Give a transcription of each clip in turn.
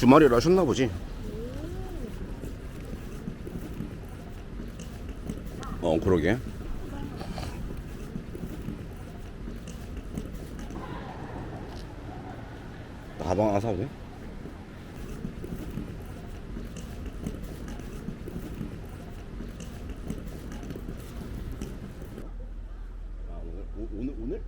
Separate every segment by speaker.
Speaker 1: 주말이라 하셨나 보지 어 그러게 가방 하나 사도 돼? 오늘? 오늘? 오늘?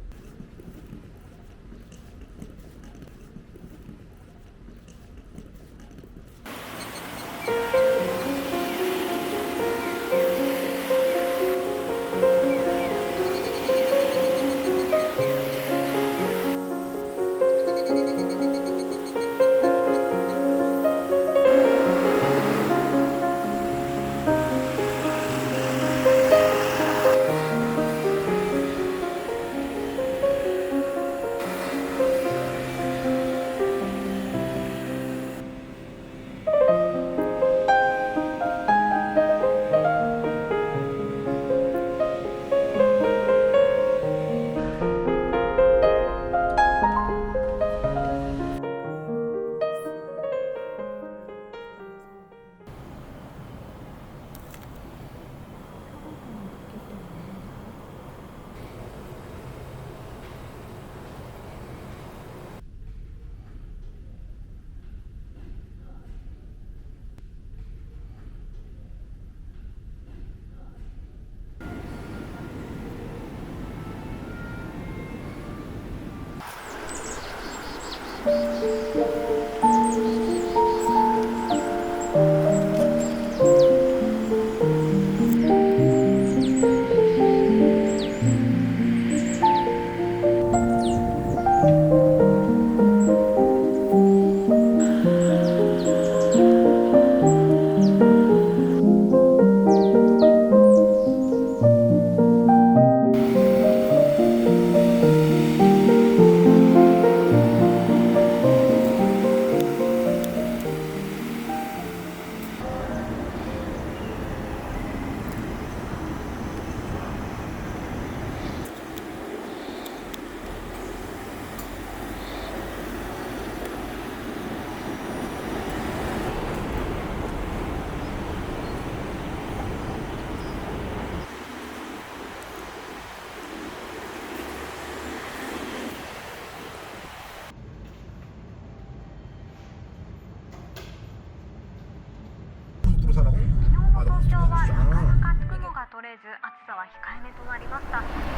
Speaker 2: は控えめとなりました。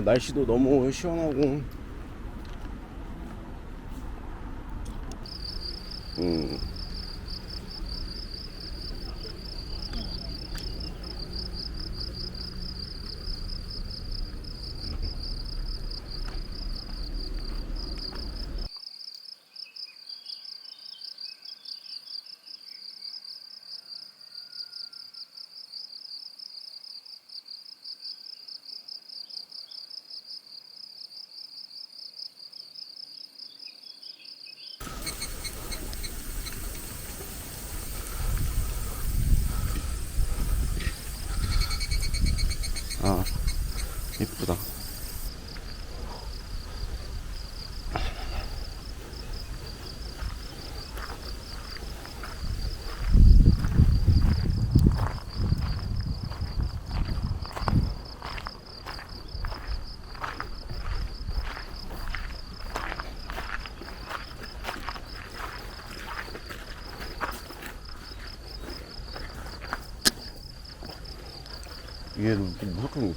Speaker 1: 아 날씨도 너무 시원하고. 음 아, 이쁘다. 이게 무조건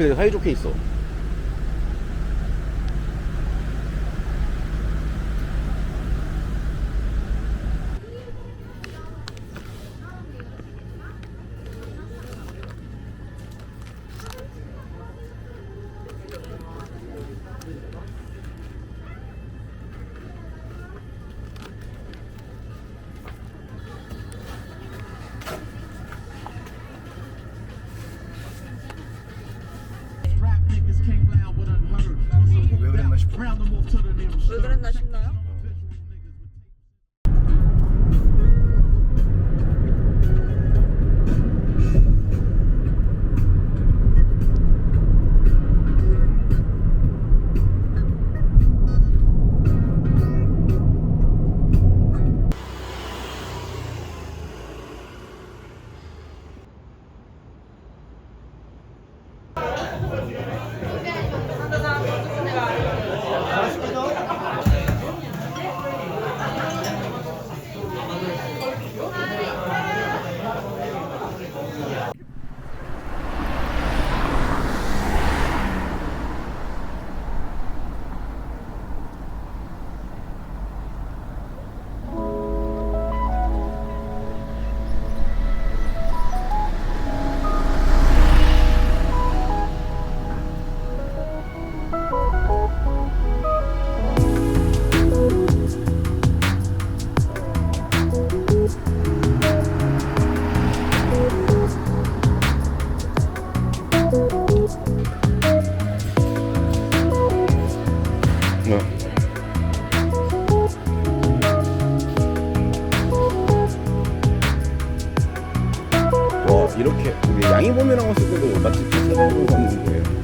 Speaker 1: 되게 사이좋게 있어. 네. 와 이렇게 이게 양이범이랑 왔을 때도 맛집 갔는데
Speaker 3: 아니